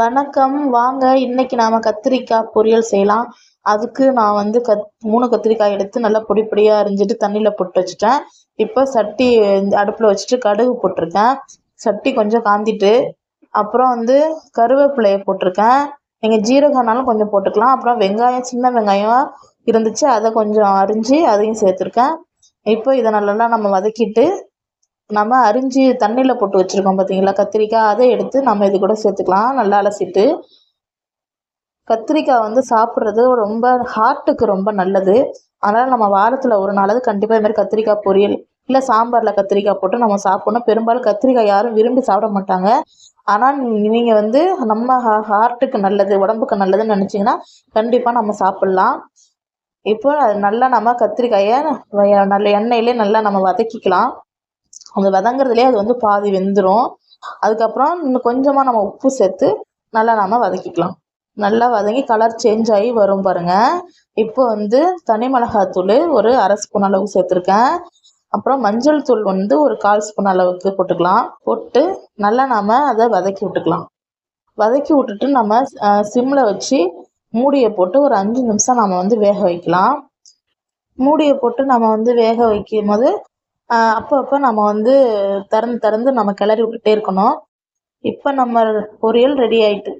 வணக்கம். வாங்க இன்னைக்கு நாம் கத்திரிக்காய் பொரியல் செய்யலாம். அதுக்கு நான் வந்து கத் மூணு கத்திரிக்காய் எடுத்து நல்லா பொடி பொடியாக அரிஞ்சிட்டு தண்ணியில் போட்டு வச்சுட்டேன். இப்போ சட்டி அடுப்பில் வச்சுட்டு கடுகு போட்டிருக்கேன். சட்டி கொஞ்சம் காந்திட்டு அப்புறம் வந்து கருவேப்பிலையை போட்டிருக்கேன். நீங்கள் ஜீரகம்னாலும் கொஞ்சம் போட்டுக்கலாம். அப்புறம் வெங்காயம் சின்ன வெங்காயம் இருந்துச்சு அதை கொஞ்சம் அரிஞ்சு அதையும் சேர்த்துருக்கேன். இப்போ இதை நல்லா நம்ம வதக்கிட்டு நம்ம அரிஞ்சு தண்ணியில் போட்டு வச்சுருக்கோம் பார்த்தீங்களா கத்திரிக்காய் அதை எடுத்து நம்ம இது கூட சேர்த்துக்கலாம். நல்லா அலசிட்டு. கத்திரிக்காய் வந்து சாப்பிட்றது ரொம்ப ஹார்ட்டுக்கு ரொம்ப நல்லது. அதனால் நம்ம வாரத்தில் ஒரு நாளாவது கண்டிப்பாக இதுமாதிரி கத்திரிக்காய் பொரியல் இல்லை சாம்பாரில் கத்திரிக்காய் போட்டு நம்ம சாப்பிட்ணும். பெரும்பாலும் கத்திரிக்காய் யாரும் விரும்பி சாப்பிட மாட்டாங்க. ஆனால் நீங்கள் வந்து நம்ம ஹா ஹார்ட்டுக்கு நல்லது உடம்புக்கு நல்லதுன்னு நினச்சிங்கன்னா கண்டிப்பாக நம்ம சாப்பிட்லாம். இப்போ நல்லா நம்ம கத்திரிக்காயை நல்ல எண்ணெயிலே நல்லா நம்ம வதக்கிக்கலாம். அந்த வதங்குறதுலேயே அது வந்து பாதி வெந்துடும் அதுக்கப்புறம் இன்னும் கொஞ்சமாக நம்ம உப்பு சேர்த்து நல்லா நாம் வதக்கிக்கலாம். நல்லா வதங்கி கலர் சேஞ்ச் ஆகி வரும் பாருங்கள் இப்போ வந்து தனி மிளகாத்தூள் ஒரு அரை ஸ்பூன் அளவு சேர்த்துருக்கேன். அப்புறம் மஞ்சள் தூள் வந்து ஒரு கால் ஸ்பூன் அளவுக்கு போட்டுக்கலாம். போட்டு நல்லா நாம் அதை வதக்கி விட்டுக்கலாம். வதக்கி விட்டுட்டு நம்ம சிம்மில் வச்சு மூடியை போட்டு ஒரு அஞ்சு நிமிஷம் நம்ம வந்து வேக வைக்கலாம். மூடியை போட்டு நம்ம வந்து வேக வைக்கும் போது அப்போ அப்போ நம்ம வந்து திறந்து திறந்து நம்ம கிளறி விட்டுட்டே இருக்கணும். இப்போ நம்ம பொரியல் ரெடி ஆயிட்டு.